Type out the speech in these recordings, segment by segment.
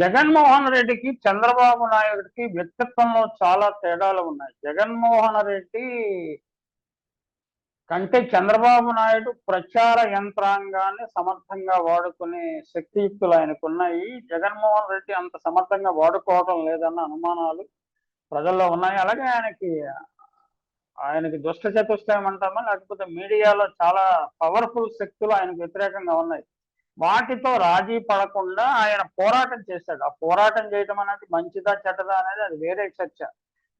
జగన్మోహన్ రెడ్డికి చంద్రబాబు నాయుడికి వ్యక్తిత్వంలో చాలా తేడాలు ఉన్నాయి. జగన్మోహన్ రెడ్డి కంటే చంద్రబాబు నాయుడు ప్రచార యంత్రాంగాన్ని సమర్థంగా వాడుకునే శక్తియుక్తులు ఆయనకు ఉన్నాయి. జగన్మోహన్ రెడ్డి అంత సమర్థంగా వాడుకోవడం లేదన్న అనుమానాలు ప్రజల్లో ఉన్నాయి. అలాగే ఆయనకి ఆయనకి దుష్ట చతుష్టయం అంటామా? లేకపోతే మీడియాలో చాలా పవర్ఫుల్ శక్తులు ఆయనకు వ్యతిరేకంగా ఉన్నాయి. వాటితో రాజీ పడకుండా ఆయన పోరాటం చేశాడు. ఆ పోరాటం చేయటం అనేది మంచిదా చెడ్డదా అనేది అది వేరే చర్చ.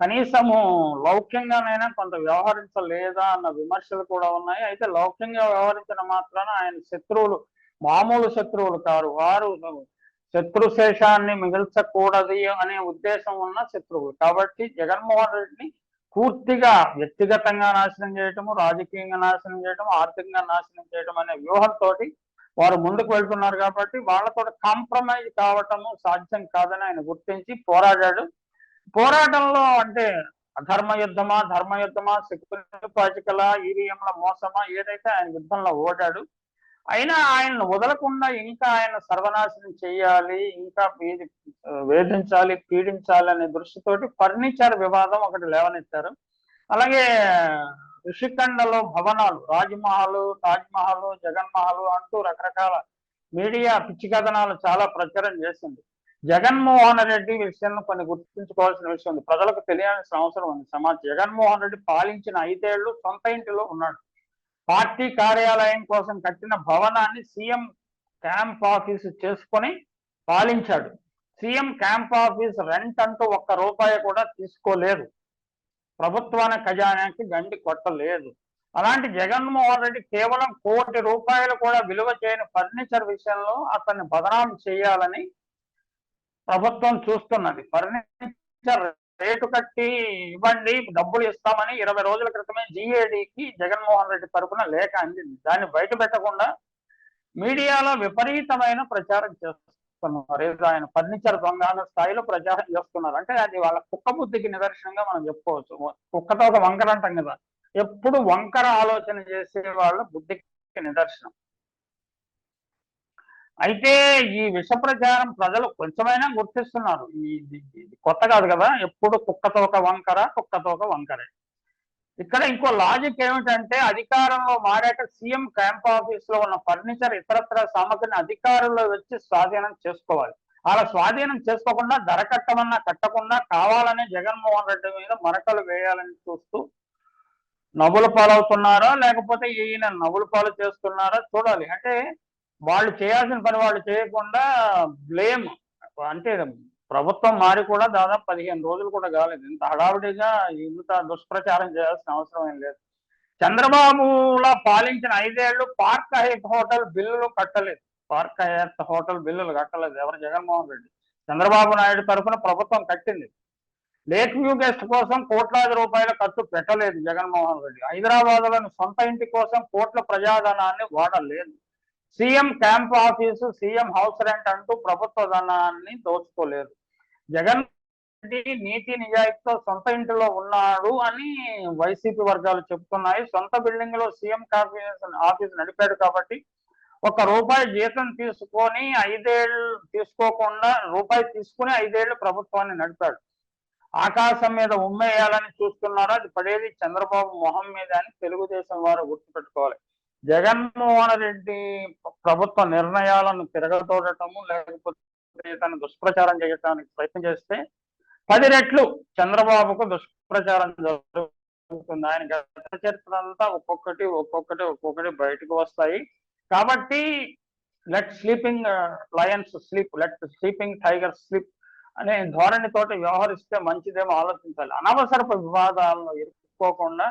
కనీసము లౌక్యంగానైనా కొంత వ్యవహరించలేదా అన్న విమర్శలు కూడా ఉన్నాయి. అయితే లౌక్యంగా వ్యవహరించిన మాత్రాన ఆయన శత్రువులు మామూలు శత్రువులు కారు వారు శత్రుశేషాన్ని మిగిల్చకూడదు అనే ఉద్దేశం ఉన్న శత్రువులు. కాబట్టి జగన్మోహన్ రెడ్డిని పూర్తిగా వ్యక్తిగతంగా నాశనం చేయటము రాజకీయంగా నాశనం చేయటం ఆర్థికంగా నాశనం చేయటం అనే వ్యూహంతో వారు ముందుకు వెళ్తున్నారు కాబట్టి వాళ్ళతో కాంప్రమైజ్ కావటము సాధ్యం కాదని ఆయన గుర్తించి పోరాడాడు. పోరాటంలో అంటే అధర్మ యుద్ధమా ధర్మ యుద్ధమా శక్తిపాచికల ఈవీఎంల మోసమా ఏదైతే ఆయన యుద్ధంలో ఓడాడు అయినా ఆయనను వదలకుండా ఇంకా ఆయన సర్వనాశనం చేయాలి ఇంకా వేధించాలి పీడించాలి అనే దృష్టితోటి ఫర్నిచర్ వివాదం ఒకటి లేవనెత్తారు. అలాగే ఋషికండలో భవనాలు రాజ్మహల్ తాజ్మహల్ జగన్మహల్ అంటూ రకరకాల మీడియా పిచ్చి కథనాలు చాలా ప్రచారం చేసింది. జగన్మోహన్ రెడ్డి విషయంలో కొన్ని గుర్తుంచుకోవాల్సిన విషయం ఉంది. ప్రజలకు తెలియాల్సిన అవసరం ఉంది. సమాజం జగన్మోహన్ రెడ్డి పాలించిన ఐదేళ్ళు సొంత ఇంటిలో ఉన్నాడు. పార్టీ కార్యాలయం కోసం కట్టిన భవనాన్ని సీఎం క్యాంప్ ఆఫీస్ చేసుకొని పాలించాడు. సీఎం క్యాంప్ ఆఫీస్ రెంట్ అంటూ ఒక్క రూపాయి కూడా తీసుకోలేదు. ప్రభుత్వానికి ఖజానాకి గండి కొట్టలేదు. అలాంటి జగన్మోహన్ రెడ్డి కేవలం కోటి రూపాయలు కూడా విలువ చేయని ఫర్నిచర్ విషయంలో అతన్ని బదనాం చేయాలని ప్రభుత్వం చూస్తున్నది. ఫర్నిచర్ రేటు కట్టి ఇవ్వండి డబ్బులు ఇస్తామని ఇరవై రోజుల క్రితమే జిఏడికి జగన్మోహన్ రెడ్డి తరఫున లేఖ అందింది. దాన్ని బయట పెట్టకుండా మీడియాలో విపరీతమైన ప్రచారం చేస్తుంది చేస్తున్నారు ఏదో ఆయన ఫర్నిచర్ దొంగ స్థాయిలో ప్రచారం చేస్తున్నారు. అంటే అది వాళ్ళ కుక్క బుద్ధికి నిదర్శనంగా మనం చెప్పుకోవచ్చు. కుక్కతో ఒక వంకర అంటాం కదా. ఎప్పుడు వంకర ఆలోచన చేసే వాళ్ళ బుద్ధికి నిదర్శనం. అయితే ఈ విష ప్రచారం ప్రజలు కొంచెమైనా గుర్తిస్తున్నారు. ఈ కొత్త కాదు కదా. ఎప్పుడు కుక్కతో ఒక వంకర కుక్కతో ఒక వంకరే. ఇక్కడ ఇంకో లాజిక్ ఏమిటంటే అధికారంలో మారాక సీఎం క్యాంప్ ఆఫీస్లో ఉన్న ఫర్నిచర్ ఇతరత్ర సామగ్రిని అధికారంలో వచ్చి స్వాధీనం చేసుకోవాలి. అలా స్వాధీనం చేసుకోకుండా ధర కట్టమన్నా కట్టకుండా కావాలని జగన్మోహన్ రెడ్డి మీద మరకలు వేయాలని చూస్తూ నవ్వుల పాలవుతున్నారా? లేకపోతే ఈయన నవ్వుల పాలు చేస్తున్నారా? చూడాలి. అంటే వాళ్ళు చేయాల్సిన పని వాళ్ళు చేయకుండా బ్లేమ్ అంటే ప్రభుత్వం మారి కూడా దాదాపు పదిహేను రోజులు కూడా కాలేదు. ఇంత హడావిడిగా ఇంత దుష్ప్రచారం చేయాల్సిన అవసరం ఏం లేదు. చంద్రబాబులా పాలించిన ఐదేళ్ళు పార్క్ హైత్ హోటల్ బిల్లులు కట్టలేదు. పార్క్ హైత్ హోటల్ బిల్లులు కట్టలేదు. ఎవరు? జగన్మోహన్ రెడ్డి. చంద్రబాబు నాయుడు తరఫున ప్రభుత్వం కట్టింది. లేక్ వ్యూ గెస్ట్ కోసం కోట్లాది రూపాయల ఖర్చు పెట్టలేదు జగన్మోహన్ రెడ్డి. హైదరాబాద్లోని సొంత ఇంటి కోసం కోట్ల ప్రజాధనాన్ని వాడలేదు. CM camp office CM house rent అంటూ ప్రభుత్వ ధనాన్ని దోచుకోలేదు జగన్ రెడ్డి నీతి నిజాయితీతో సొంత ఇంటిలో ఉన్నాడు అని వైసీపీ వర్గాలు చెప్తున్నాయి సొంత బిల్డింగ్లో సీఎం ఆఫీస్ నడిపాడు కాబట్టి ఒక రూపాయి జీతం తీసుకొని ఐదేళ్ళు తీసుకోకుండా రూపాయి తీసుకుని ఐదేళ్ళు ప్రభుత్వాన్ని నడిపాడు. ఆకాశం మీద ఉమ్మేయాలని చూస్తున్నారు అది పడేది చంద్రబాబు మొహం మీద అని తెలుగుదేశం వారు గుర్తుపెట్టుకోవాలి. జగన్మోహన్ రెడ్డి ప్రభుత్వ నిర్ణయాలను తిరగతోడటము లేకపోతే తను దుష్ప్రచారం చేయటానికి ప్రయత్నం చేస్తే పది రెట్లు చంద్రబాబుకు దుష్ప్రచారం జరుగుతుంది. ఆయన గత చరిత్ర అంతా ఒక్కొక్కటి ఒక్కొక్కటి ఒక్కొక్కటి బయటకు వస్తాయి. కాబట్టి let sleeping lions sleep let sleeping tiger sleep అనే ధోరణితోటి వ్యవహరిస్తే మంచిదేమో ఆలోచించాలి. అనవసరపు వివాదాలను ఇరుక్కోకుండా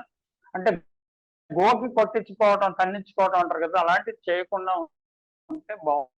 అంటే గోపి కొట్టించుకోవటం తన్నించుకోవటం అంటారు కదా అలాంటివి చేయకుండా ఉంటే బాగుంది